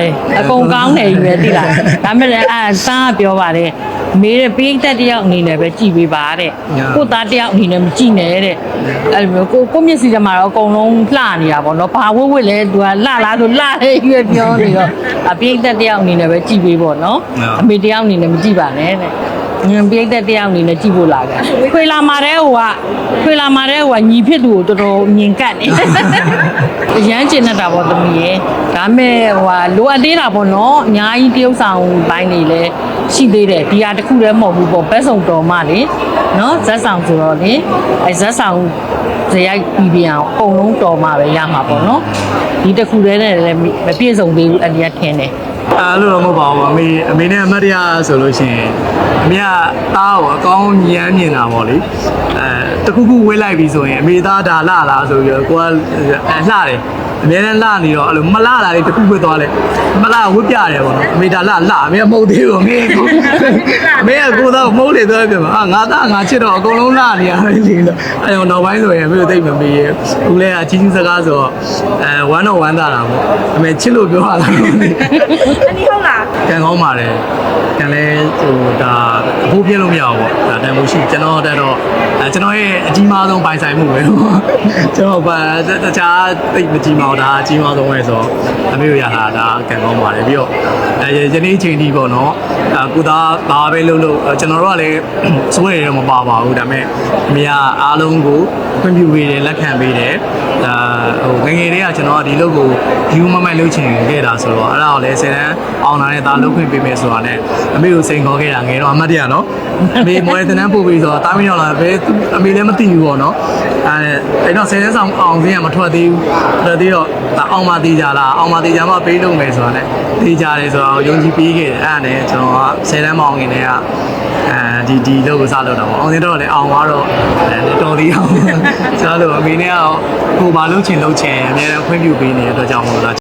တယ်အကုန်ကောင်းတယ်ကြီးပဲသိလားဒါမဲ့လည်းအဲစမ်းကပြောပါတယ်မေတဲ့ပိတ်သက်တယောက်အနေနဲ့ပဲကြည်ပေးပါတဲ့ကိုသားတယောက်အနေနဲ့မကြည်နဲ့တဲ့အဲ့လိုမျိုးကိုကိုမျက်စိထဲမှာတော့အကုန်လုံးလှနေတာပေါ့နော်ဘာဝစ်ဝစ်လဲသူကလှလားဆိုလှတယ်ကြီးပဲပြောနေတော့အပိတ်သက်တယောက်အနေနဲ့ပဲကြည်ပေးပေါ့နော်အမေတယောက်အနေနဲ့မကြည်ပါနဲ့တဲ့ညံ ပိတ်သက်တယောက်အနေနဲ့ကြည့်ဖို့လာခဲ့ခွေလာမာတဲ့ဟိုကခွေလာမာတဲ့ဟိုကညီဖြစ်သူကိုတော်တော်မြင်ကတ်နေအရန်ကျင်တတ်တာပေါ့သမီးရေဒါမဲ့ဟိုကလိုအပ်သေးတာပေါ့နော်အများကြီးတရုပ်ဆောင်ပိုင်းနေလဲရှိသေးတယ်ဒီဟာတစ်ခုတည်းမဟုတ်ဘူးပေါ့ဘက်ဆောင်တော်မှလေနော်ဇက်ဆောင်ဆိုတော့လေအဲဇက်ဆောင်ဇေယိုက်ပြီးပြန်အောင်အကုန်လုံးတော်မှပဲရမှာပေါ့နော်ဒီတစ်ခုတည်းနဲ့လည်းမပြည့်စုံသေးဘူးအန်ဒီကထင်တယ် အဲ့လိုတော့မဟုတ်ပါဘူးအမေအမေနဲ့အမတ်တရဆိုလို့ရှိရင်အမေကတားကိုအကောင်းညမ်းမြင်တာပေါ့လေအဲတခုခုဝေးလိုက်ပြီဆိုရင်အမေသားဒါလှလားဆိုပြီးတော့ကိုကအဲလှတယ်အများနဲ့လှနေတော့အဲ့လိုမလှတာလေးတခုဝေးသွားလဲမလှဝတ်ပြတယ်ပေါ့နော်အမေဒါလှလှအမေကမဟုတ်သေးဘူးအမေကိုအမေကကိုတော့မဟုတ်လေတော့ပြန်မှာအာငါသားငါချစ်တော့အကုန်လုံးလှနေရတယ်လေလို့အဲ့တော့နောက်ပိုင်းဆိုရင်အမေတို့သိမ့်မမေးရဘူးလဲအချင်းချင်းစကားဆိုတော့အဲဝမ်းတော့ဝမ်းသာတာပေါ့အမေချစ်လို့ပြောရတာမဟုတ်ဘူးအနီဟုတ်လားကန်ကောင်းပါတယ်ကန်လဲဟိုဒါအဖို့ပြည့်လို့မရဘူးပေါ့ဒါတန်ဖို့ရှိကျွန်တော်တက်တော့အဲကျွန်တော်ရဲ့အကြီးမားဆုံးပိုင်ဆိုင်မှုပဲကျွန်တော်ဘာတခြားသိပ်မကြီးမားဒါအကြီးမားဆုံးပဲဆိုတော့အမေတို့ရတာဒါကန်ကောင်းပါတယ်ပြီးတော့အဲယနေ့အချိန်ဒီပေါ့နော်အဲကိုသားဘာပဲလုပ်လို့ကျွန်တော်တို့ကလည်းစိုးရရမပါပါဘူးဒါပေမဲ့အမေကအားလုံးကိုခွင့်ပြုပေးတယ်လက်ခံပေးတယ် ဒါဟိုငယ်ငယ်လေးကကျွန်တော်ကဒီလုပ်ကို view မမိုက်လုပ်ချင်ခဲ့တာဆိုတော့အဲ့ဒါကိုလည်းဆယ်တန်းအောင်လာတဲ့ဒါလုပ်ခွင့်ပေးမယ်ဆိုတာနဲ့အမေကိုစိန်ခေါ်ခဲ့တာငယ်တော့အမတ်တရနော်အမေမော်ရတန်းပို့ပြီးဆိုတော့တာမီတော့လာပဲအမေလည်းမသိဘူးပေါ့နော် အဲအဲ့တော့ဆယ်တန်းဆောင်အောင်စင်းကမထွက်သေးဘူးထွက်သေးတော့ဒါအောင်မသေးကြလားအောင်မသေးကြမှပေးလုပ်မယ်ဆိုတာနဲ့သေးကြတယ်ဆိုတော့ယုံကြည်ပေးခဲ့တယ်အဲ့ဒါနဲ့ကျွန်တော်ကဆယ်တန်းမအောင်ခင်တည်းကအဲဒီဒီလုပ်ကိုစလုပ်တာပေါ့အောင်စင်းတော့လည်းအောင်သွားတော့အဲတော်သေးအောင်ကျွန်တော်တို့အမေနဲ့ကကိုဘာလုပ်ချင်လုပ်ချင်အများအားခွင့်ပြုပေးနေတဲ့အတွက်ကြောင့်မို့လို့